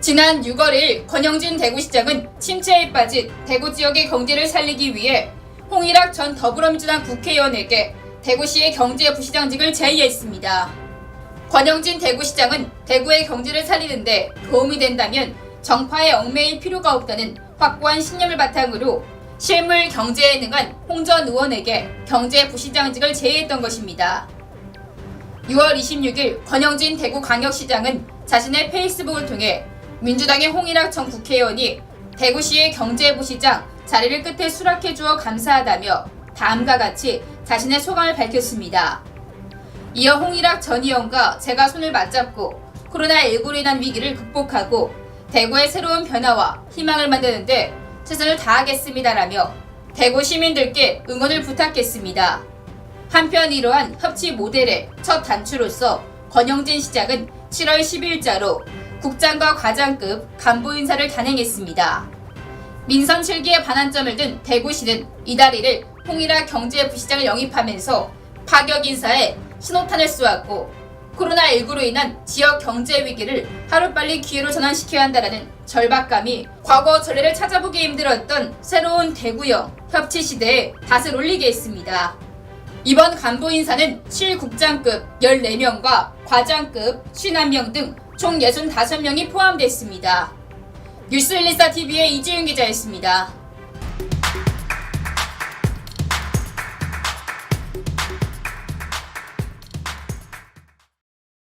지난 6월 1일 권영진 대구시장은 침체에 빠진 대구 지역의 경제를 살리기 위해 홍일학 전 더불어민주당 국회의원에게 대구시의 경제 부시장직을 제의했습니다. 권영진 대구시장은 대구의 경제를 살리는데 도움이 된다면 정파에 얽매일 필요가 없다는 확고한 신념을 바탕으로 실물 경제에 능한 홍 전 의원에게 경제 부시장직을 제의했던 것입니다. 6월 26일 권영진 대구광역시장은 자신의 페이스북을 통해 민주당의 홍일학 전 국회의원이 대구시의 경제부시장 자리를 끝에 수락해 주어 감사하다며 다음과 같이 자신의 소감을 밝혔습니다. 이어 홍일학 전 의원과 제가 손을 맞잡고 코로나19로 인한 위기를 극복하고 대구의 새로운 변화와 희망을 만드는데 최선을 다하겠습니다라며 대구 시민들께 응원을 부탁했습니다. 한편 이러한 협치 모델의 첫 단추로서 권영진 시장은 7월 10일자로 국장과 과장급 간부 인사를 단행했습니다. 민선 7기의 반환점을 든 대구시는 이달 1일 홍일학 경제부시장을 영입하면서 파격 인사에 신호탄을 쏘았고 코로나19로 인한 지역 경제 위기를 하루빨리 기회로 전환시켜야 한다는 절박감이 과거 전례를 찾아보기 힘들었던 새로운 대구형 협치 시대에 닷을 올리게 했습니다. 이번 간부 인사는 실국장급 14명과 과장급 51명 등 총 65명이 포함됐습니다. 뉴스 114TV의 이지윤 기자였습니다.